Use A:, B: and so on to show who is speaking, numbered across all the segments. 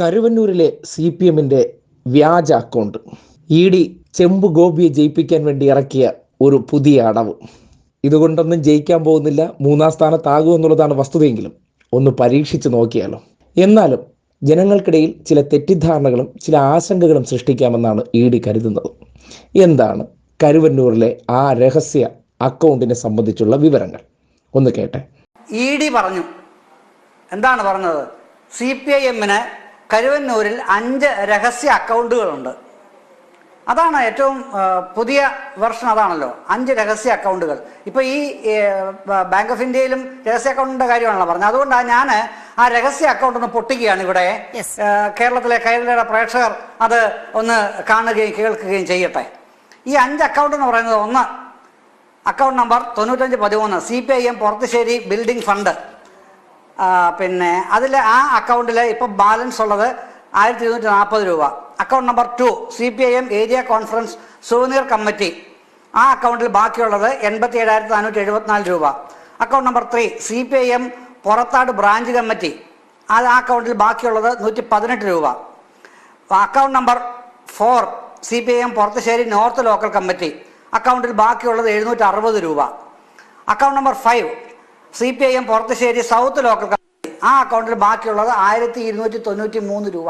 A: കരുവന്നൂരിലെ C P എമ്മിന്റെ വ്യാജ account E D ചെമ്പ് ഗോപിയെ ജയിപ്പിക്കാൻ വേണ്ടി ഇറക്കിയ ഒരു പുതിയ അടവ്. ഇതുകൊണ്ടൊന്നും ജയിക്കാൻ പോകുന്നില്ല. മൂന്നാം സ്ഥാനത്താകും എന്നുള്ളതാണ് വസ്തുതയെങ്കിലും. ഒന്ന് പരീക്ഷിച്ച് നോക്കിയാലോ. എന്നാലും ജനങ്ങൾക്കിടയിൽ ചില തെറ്റിദ്ധാരണകളും ചില ആശങ്കകളും സൃഷ്ടിക്കാമെന്നാണ് ഇ ഡി കരുതുന്നത്. എന്താണ് കരുവന്നൂരിലെ ആ രഹസ്യ അക്കൗണ്ടിനെ സംബന്ധിച്ചുള്ള വിവരങ്ങൾ? ഒന്ന് കേട്ടെ.
B: ഇ ഡി പറഞ്ഞു. എന്താണ് പറഞ്ഞത്? സി പി ഐ എമ്മിന് കരുവന്നൂരിൽ അഞ്ച് രഹസ്യ അക്കൗണ്ടുകളുണ്ട്. അതാണ് ഏറ്റവും പുതിയ വെർഷൻ അതാണല്ലോ. അഞ്ച് രഹസ്യ അക്കൗണ്ടുകൾ. ഇപ്പോൾ ഈ ബാങ്ക് ഓഫ് ഇന്ത്യയിലും രഹസ്യ അക്കൗണ്ടിന്റെ കാര്യമാണല്ലോ പറഞ്ഞത്. അതുകൊണ്ടാണ് ഞാൻ ആ രഹസ്യ അക്കൗണ്ട് ഒന്ന് പൊട്ടിക്കുകയാണ് ഇവിടെ. കേരളത്തിലെ കൈരളിയുടെ പ്രേക്ഷകർ അത് ഒന്ന് കാണുകയും കേൾക്കുകയും ചെയ്യട്ടെ. ഈ അഞ്ച് അക്കൗണ്ട് എന്ന് പറയുന്നത് ഒന്ന് അക്കൗണ്ട് നമ്പർ തൊണ്ണൂറ്റഞ്ച് പതിമൂന്ന് C P I M Purathussery building fund. പിന്നെ അതിൽ ആ അക്കൗണ്ടിൽ ഇപ്പോൾ ബാലൻസ് ഉള്ളത് ആയിരത്തി ഇരുന്നൂറ്റി നാൽപ്പത് രൂപ. Account number two C P I M area conference souvenir committee ആ അക്കൗണ്ടിൽ ബാക്കിയുള്ളത് എൺപത്തി ഏഴായിരത്തി നാനൂറ്റി എഴുപത്തിനാല് രൂപ. Account number three C P I M Purathad branch committee അത് ആ അക്കൗണ്ടിൽ ബാക്കിയുള്ളത് നൂറ്റി പതിനെട്ട് രൂപ account number four C P I M Purathussery north local committee അക്കൗണ്ടിൽ ബാക്കിയുള്ളത് എഴുന്നൂറ്റി അറുപത് രൂപ. Account number five C P I M Purathussery south local committee ആ അക്കൗണ്ടിൽ ബാക്കിയുള്ളത് ആയിരത്തി ഇരുന്നൂറ്റി തൊണ്ണൂറ്റി മൂന്ന് രൂപ.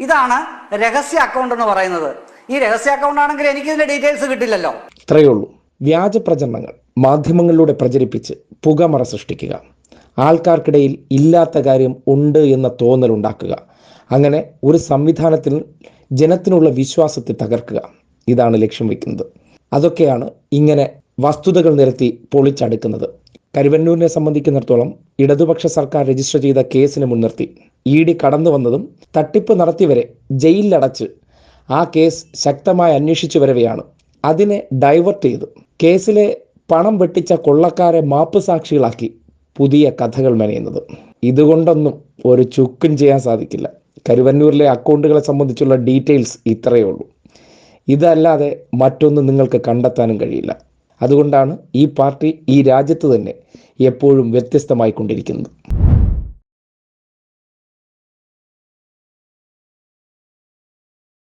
B: ഇതാണ് രഹസ്യ അക്കൗണ്ട് എന്ന് പറയുന്നത്. ഈ രഹസ്യ അക്കൗണ്ട് ആണെങ്കിൽ എനിക്ക് ഇതിന്റെ ഡീറ്റെയിൽസ് കിട്ടില്ലല്ലോ.
A: ഇത്രയേ ഉള്ളൂ. വ്യാജ പ്രചരണങ്ങൾ മാധ്യമങ്ങളിലൂടെ പ്രചരിപ്പിച്ച് പുകമറ സൃഷ്ടിക്കുക. ആൾക്കാർക്കിടയിൽ ഇല്ലാത്ത കാര്യം ഉണ്ട് എന്ന തോന്നൽ ഉണ്ടാക്കുക. അങ്ങനെ ഒരു സംവിധാനത്തിൽ ജനത്തിനുള്ള വിശ്വാസത്തെ തകർക്കുക. ഇതാണ് ലക്ഷ്യം വയ്ക്കുന്നത്. അതൊക്കെയാണ് ഇങ്ങനെ വസ്തുതകൾ നിരത്തി പൊളിച്ചടുക്കുന്നത്. കരുവന്നൂരിനെ സംബന്ധിക്കുന്നിടത്തോളം ഇടതുപക്ഷ സർക്കാർ രജിസ്റ്റർ ചെയ്ത കേസിനെ മുൻനിർത്തി. ഇ ഡി കടന്നു വന്നതും തട്ടിപ്പ് നടത്തിയവരെ ജയിലിലടച്ച് ആ കേസ് ശക്തമായി അന്വേഷിച്ചു വരവെയാണ് അതിനെ ഡൈവേർട്ട് ചെയ്തു. കേസിലെ പണം വെട്ടിച്ച കൊള്ളക്കാരെ മാപ്പ് സാക്ഷികളാക്കി പുതിയ കഥകൾ മെനയുന്നത്. ഇതുകൊണ്ടൊന്നും ഒരു ചുക്കും ചെയ്യാൻ സാധിക്കില്ല. കരുവന്നൂരിലെ അക്കൗണ്ടുകളെ സംബന്ധിച്ചുള്ള ഡീറ്റെയിൽസ് ഇത്രയേ ഉള്ളൂ. ഇതല്ലാതെ മറ്റൊന്നും നിങ്ങൾക്ക് കണ്ടെത്താനും കഴിയില്ല. അതുകൊണ്ടാണ് ഈ പാർട്ടി ഈ രാജ്യത്ത് തന്നെ എപ്പോഴും വ്യത്യസ്തമായി കൊണ്ടിരിക്കുന്നത്